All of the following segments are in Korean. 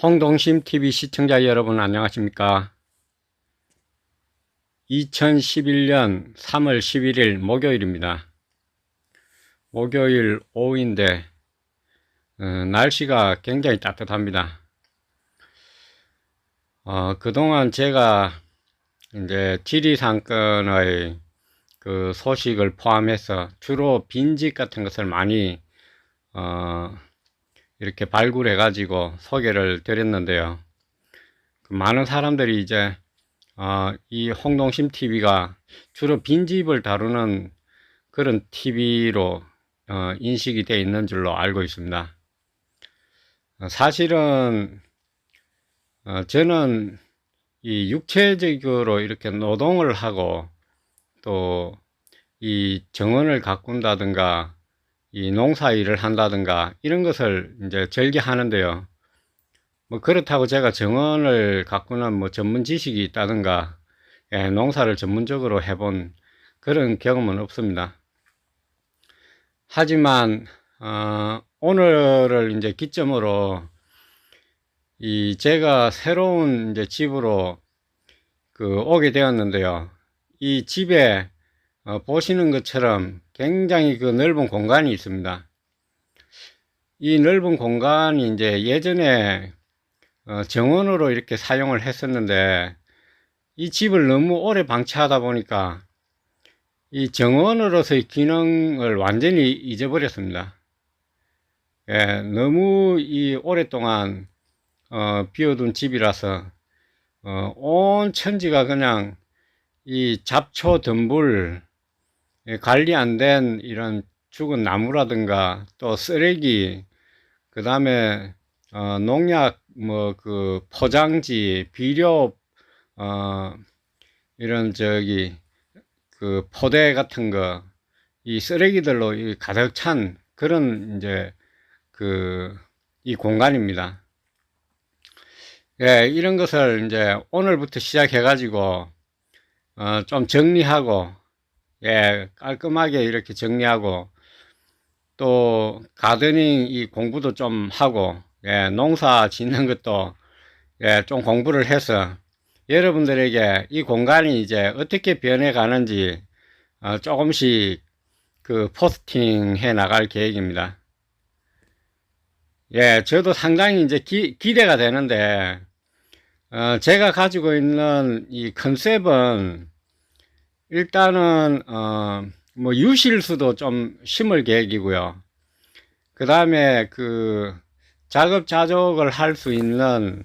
홍동심 TV 시청자 여러분 안녕하십니까? 2011년 3월 11일 목요일입니다. 목요일 오후인데 어, 날씨가 굉장히 따뜻합니다. 어, 그동안 제가 이제 지리상권의 그 소식을 포함해서 주로 빈집 같은 것을 많이 어, 이렇게 발굴해 가지고 소개를 드렸는데요. 그 많은 사람들이 이제 어, 이 홍동심 TV가 주로 빈집을 다루는 그런 TV로 어, 인식이 되어 있는 줄로 알고 있습니다. 어, 사실은 어, 저는 이 육체적으로 이렇게 노동을 하고 또 이 정원을 가꾼다든가 이 농사 일을 한다든가 이런 것을 이제 즐겨하는데요. 뭐 그렇다고 제가 정원을 가꾸는 뭐 전문 지식이 있다든가 예, 농사를 전문적으로 해본 그런 경험은 없습니다. 하지만 어, 오늘을 이제 기점으로 이 제가 새로운 이제 집으로 그 오게 되었는데요. 이 집에 어, 보시는 것처럼 굉장히 그 넓은 공간이 있습니다. 이 넓은 공간이 이제 예전에 어, 정원으로 이렇게 사용을 했었는데 이 집을 너무 오래 방치하다 보니까 이 정원으로서의 기능을 완전히 잊어버렸습니다. 예, 너무 이 오랫동안 어, 비워둔 집이라서 어, 온 천지가 그냥 이 잡초 덤불 예, 관리 안 된 이런 죽은 나무라든가 또 쓰레기 그 다음에 어, 농약 뭐 그 포장지 비료 어, 이런 저기 그 포대 같은 거 이 쓰레기들로 이 가득 찬 그런 이제 그 이 공간입니다. 예, 이런 것을 이제 오늘부터 시작해 가지고 어, 좀 정리하고 예, 깔끔하게 이렇게 정리하고 또 가드닝 이 공부도 좀 하고 예, 농사 짓는 것도 예, 좀 공부를 해서 여러분들에게 이 공간이 이제 어떻게 변해 가는지 어, 조금씩 그 포스팅 해 나갈 계획입니다. 예, 저도 상당히 이제 기, 기대가 되는데 어, 제가 가지고 있는 이 컨셉은 일단은 어, 뭐 유실수도 좀 심을 계획이고요. 그 다음에 그 자급자족을 할 수 있는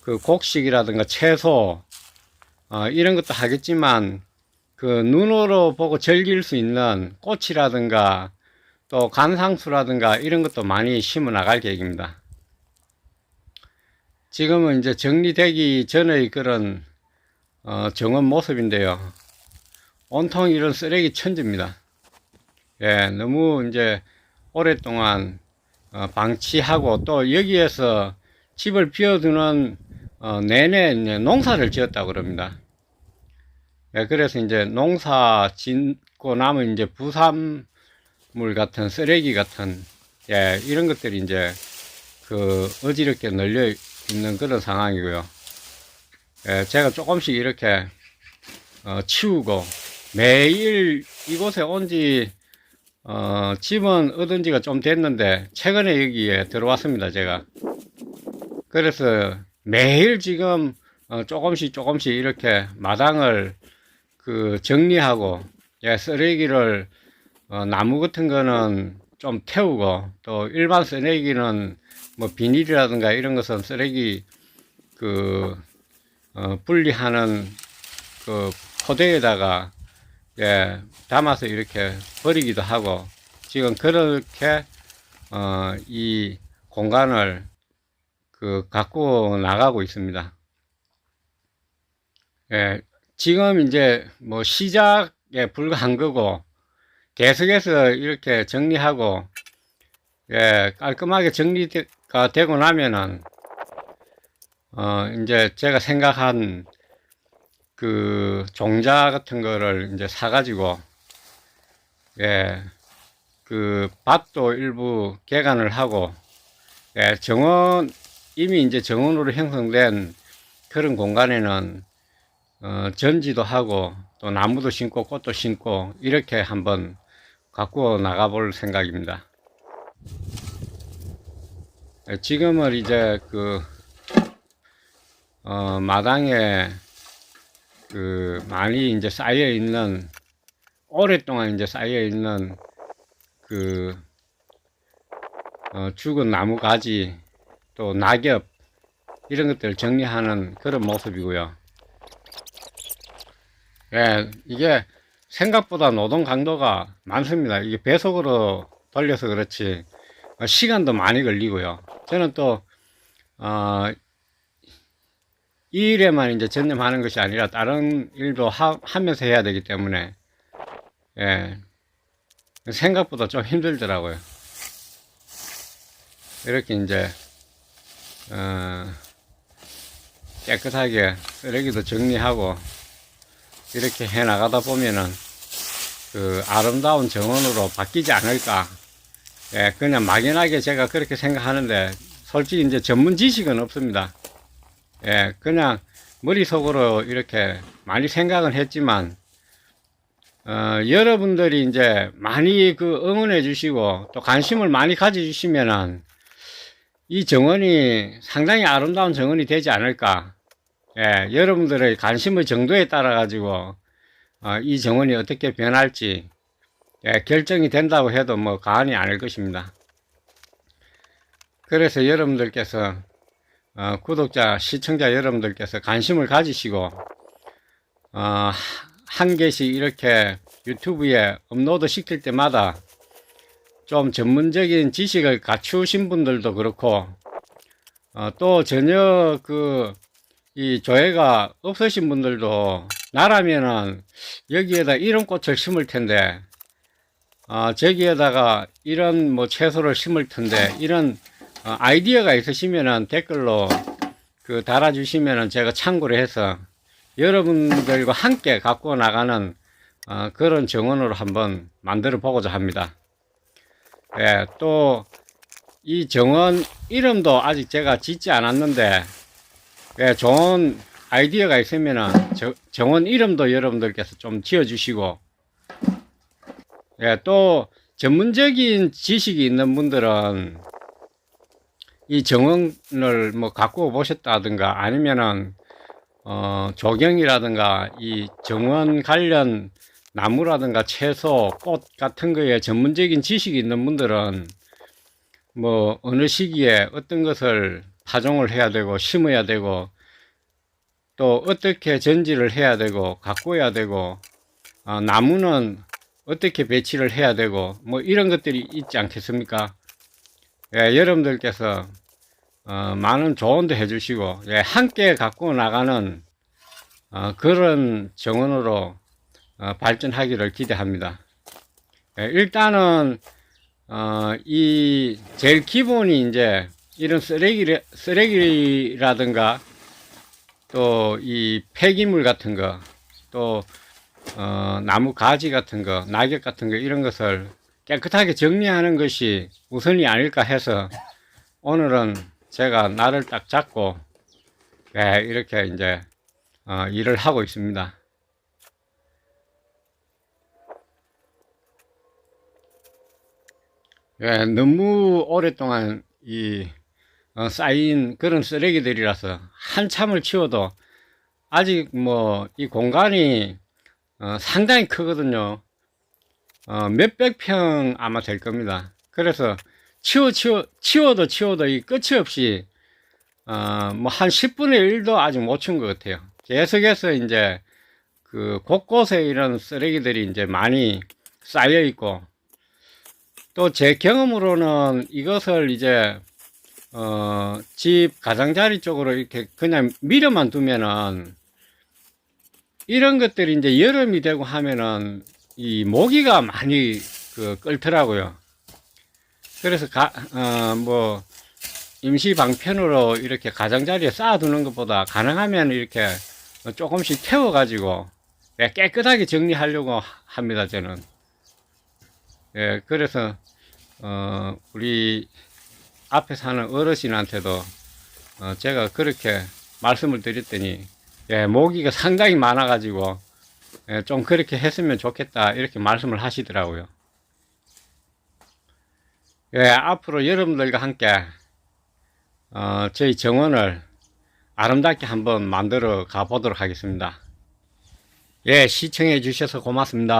그 곡식이라든가 채소 어, 이런 것도 하겠지만 그 눈으로 보고 즐길 수 있는 꽃이라든가 또 간상수라든가 이런 것도 많이 심어 나갈 계획입니다. 지금은 이제 정리되기 전의 그런 어, 정원 모습인데요. 온통 이런 쓰레기 천지입니다. 예, 너무 이제 오랫동안 어, 방치하고 또 여기에서 집을 비워두는 어, 내내 이제 농사를 지었다고 그럽니다. 예, 그래서 이제 농사 짓고 남은 이제 부산물 같은 쓰레기 같은 예, 이런 것들이 이제 그 어지럽게 널려 있는 그런 상황이고요. 예, 제가 조금씩 이렇게 어, 치우고 매일 이곳에 온지 어, 집은 얻은 지가 좀 됐는데 최근에 여기에 들어왔습니다 제가. 그래서 매일 지금 어, 조금씩 조금씩 이렇게 마당을 그 정리하고 예, 쓰레기를 어, 나무 같은 거는 좀 태우고 또 일반 쓰레기는 뭐 비닐이라든가 이런 것은 쓰레기 그 어, 분리하는 그 포대에다가 예, 담아서 이렇게 버리기도 하고 지금 그렇게 어, 이 공간을 그 갖고 나가고 있습니다. 예, 지금 이제 뭐 시작에 불과한 거고 계속해서 이렇게 정리하고 예, 깔끔하게 정리가 되고 나면은 어, 이제 제가 생각한 그 종자 같은 거를 이제 사가지고 예, 그 밭도 일부 개간을 하고 예, 정원 이미 이제 정원으로 형성된 그런 공간에는 어, 전지도 하고 또 나무도 심고 꽃도 심고 이렇게 한번 갖고 나가볼 생각입니다. 예, 지금은 이제 그 어, 마당에 그 많이 이제 쌓여 있는 오랫동안 이제 쌓여 있는 그 어, 죽은 나무 가지 또 낙엽 이런 것들을 정리하는 그런 모습이고요. 예, 이게 생각보다 노동 강도가 많습니다. 이게 배속으로 돌려서 그렇지 어, 시간도 많이 걸리고요. 저는 또 어, 이 일에만 이제 전념하는 것이 아니라 다른 일도 하, 하면서 해야 되기 때문에 예, 생각보다 좀 힘들더라고요. 이렇게 이제 어, 깨끗하게 쓰레기도 정리하고 이렇게 해 나가다 보면은 그 아름다운 정원으로 바뀌지 않을까. 예, 그냥 막연하게 제가 그렇게 생각하는데 솔직히 이제 전문 지식은 없습니다. 예, 그냥 머릿속으로 이렇게 많이 생각은 했지만 어, 여러분들이 이제 많이 그 응원해 주시고 또 관심을 많이 가져 주시면은 이 정원이 상당히 아름다운 정원이 되지 않을까. 예, 여러분들의 관심의 정도에 따라 가지고 어, 이 정원이 어떻게 변할지 예, 결정이 된다고 해도 뭐 과언이 아닐 것입니다. 그래서 여러분들께서 어, 구독자, 시청자 여러분들께서 관심을 가지시고 어, 한 개씩 이렇게 유튜브에 업로드 시킬 때마다 좀 전문적인 지식을 갖추신 분들도 그렇고 어, 또 전혀 그 이 조회가 없으신 분들도 나라면은 여기에다 이런 꽃을 심을 텐데 어, 저기에다가 이런 뭐 채소를 심을 텐데 이런 어, 아이디어가 있으시면은 댓글로 그 달아주시면은 제가 참고를 해서 여러분들과 함께 갖고 나가는 어, 그런 정원으로 한번 만들어 보고자 합니다. 예, 또 이 정원 이름도 아직 제가 짓지 않았는데 예, 좋은 아이디어가 있으면은 저- 정원 이름도 여러분들께서 좀 지어주시고 예, 또 전문적인 지식이 있는 분들은 이 정원을 뭐 갖고 보셨다든가 아니면은 어, 조경이라든가 이 정원 관련 나무라든가 채소, 꽃 같은 거에 전문적인 지식이 있는 분들은 뭐 어느 시기에 어떤 것을 파종을 해야 되고 심어야 되고 또 어떻게 전지를 해야 되고 가꿔야 되고 어, 나무는 어떻게 배치를 해야 되고 뭐 이런 것들이 있지 않겠습니까? 예, 여러분들께서 어, 많은 조언도 해주시고 예, 함께 갖고 나가는 어, 그런 정원으로 어, 발전하기를 기대합니다. 예, 일단은 어, 이 제일 기본이 이제 이런 쓰레기 쓰레기라든가 또 이 폐기물 같은 거, 또 어, 나무 가지 같은 거, 낙엽 같은 거 이런 것을 깨끗하게 정리하는 것이 우선이 아닐까 해서 오늘은 제가 날을 딱 잡고 예, 이렇게 이제 어, 일을 하고 있습니다. 예, 너무 오랫동안 이 어, 쌓인 그런 쓰레기들이라서 한참을 치워도 아직 뭐 이 공간이 어, 상당히 크거든요. 어, 몇백 평 아마 될 겁니다. 그래서 치워 치워 치워도 치워도 이 끝이 없이 어, 뭐한 10분의 1도 아직 못 치운 것 같아요. 계속해서 이제 그 곳곳에 이런 쓰레기들이 이제 많이 쌓여 있고 또 제 경험으로는 이것을 이제 어, 집 가장자리 쪽으로 이렇게 그냥 밀어만 두면은 이런 것들이 이제 여름이 되고 하면은 이 모기가 많이 그 끓더라고요. 그래서 가, 어, 뭐, 임시 방편으로 이렇게 가장자리에 쌓아두는 것보다 가능하면 이렇게 조금씩 태워가지고 예, 깨끗하게 정리하려고 하- 합니다, 저는. 예, 그래서, 어, 우리 앞에 사는 어르신한테도 어, 제가 그렇게 말씀을 드렸더니 예, 모기가 상당히 많아가지고 예, 좀 그렇게 했으면 좋겠다 이렇게 말씀을 하시더라고요. 예, 앞으로 여러분들과 함께 어, 저희 정원을 아름답게 한번 만들어 가보도록 하겠습니다. 예, 시청해 주셔서 고맙습니다.